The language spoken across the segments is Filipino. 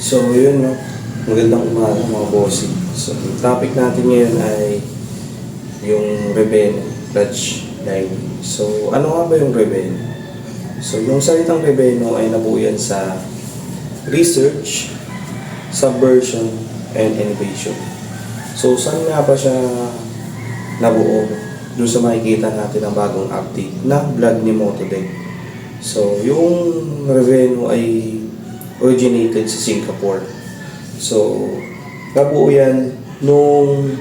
So, yun, no? Magandang umaga, mga bossing. So, yung topic natin ngayon ay yung Rebeno, Dutch Line. So, ano nga ba yung Rebeno? So, yung salitang Rebeno ay nabuo yan sa research, subversion, and innovation. So, saan nga ba siya nabuo? Doon sa makikita natin ang bagong update na vlog ni Motodec. So, yung Reveno ay originated sa Singapore. So, nabuo yan nung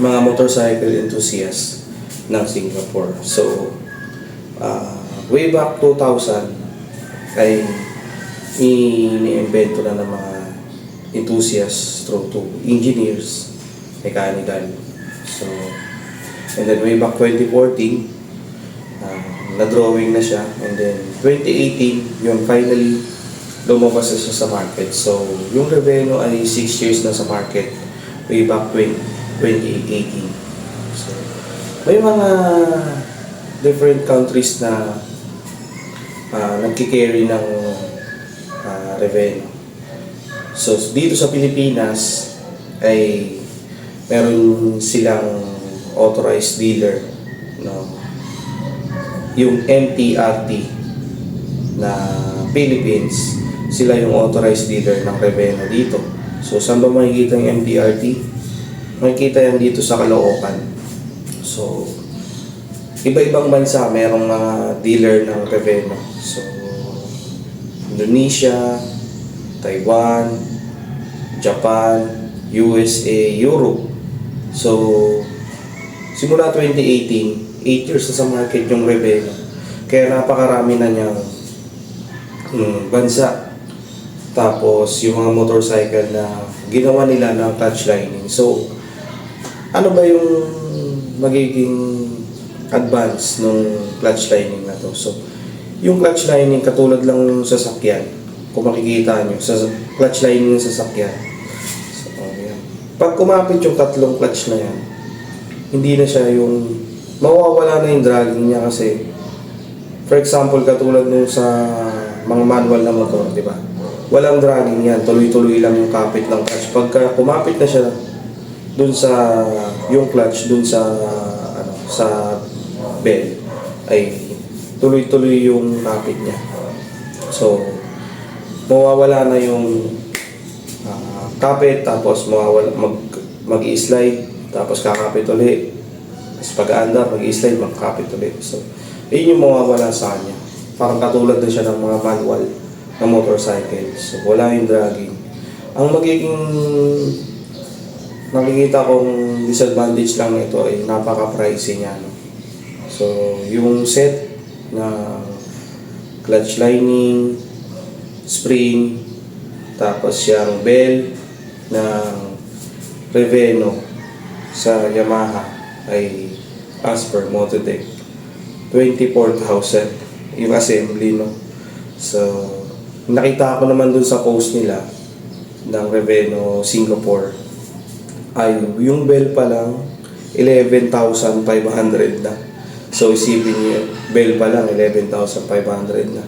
mga motorcycle enthusiasts ng Singapore. So, ah, way back 2000 ay ini-invento na ng mga enthusiasts through to engineers, mechanical. So, and then way back 2014, ah, na-drawing na siya. And then 2018, yung finally lumabas na siya sa market. So, yung Reveno ay 6 years na sa market way back 20, 2018. So, may mga different countries na uh, nagkikarry ng uh, Reveno. So, dito sa Pilipinas ay meron silang authorized dealer no yung MTRT na Philippines sila yung authorized dealer ng Reveno dito. So saan ba makikita yung MTRT makikita yan dito sa Caloocan. So iba-ibang bansa merong mga dealer ng Reveno so Indonesia Taiwan Japan USA Europe. So simula 2018 8 years na sa market yung Reveno kaya napakarami na niyang mm, bansa tapos yung mga motorcycle na ginawa nila ng clutch lining. So ano ba yung magiging advance nung clutch lining na to? So yung clutch lining katulad lang ng sasakyan. Kung makikita nyo sa clutch lining ng sasakyan. So, yan. pag kumapit yung tatlong clutch na yan hindi na siya yung mawawala na yung dragging niya kasi for example katulad nung sa mga manual na motor di ba walang dragging yan. Tuloy-tuloy lang yung kapit ng clutch. Pagka kumapit na siya dun sa yung clutch dun sa ano sa bell ay tuloy-tuloy yung kapit niya. So mawawala na yung ah, kapit tapos mawawala mag mag-i-slide tapos kakapit ulit tapos pag-aandar mag-i-slide magkapit ulit so yun yung mawawala sa kanya. Parang katulad na siya ng mga manual na motorcycle. So wala yung dragging. Ang magiging nakikita kong disadvantage lang nito ay napaka-pricey niya no? so yung set na clutch lining spring tapos yung bell ng Reveno sa Yamaha ay as per Motodec 24,000 yung assembly no? So nakita ko naman dun sa post nila ng Reveno Singapore. Ay yung bell pa lang 11,500 na. So isipin niyo bell pa lang 11,500 na.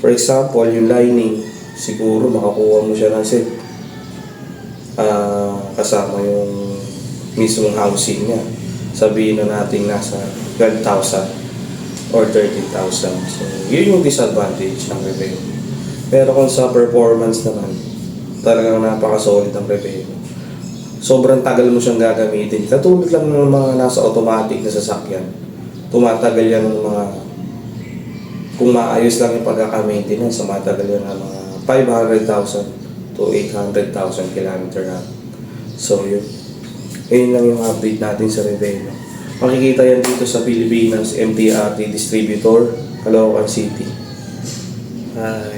For example yung lining siguro makakuha mo siya ng set. Ah, kasama yung mismong housing niya. Sabihin na natin nasa 12,000 or 13,000 so yun yung disadvantage ng Reveno pero kung sa performance naman talagang napaka-solid ng Reveno sobrang tagal mo siyang gagamitin katulad lang ng mga nasa automatic na sasakyan tumatagal yan ng mga kung maayos lang yung pagkaka-maintenance tumatagal yan ng mga 500,000 to 800,000 kilometer na so yun Ayun lang yung update natin sa Reveno. Makikita yan dito sa Pilipinas MTRT Distributor, Caloocan City. Hi.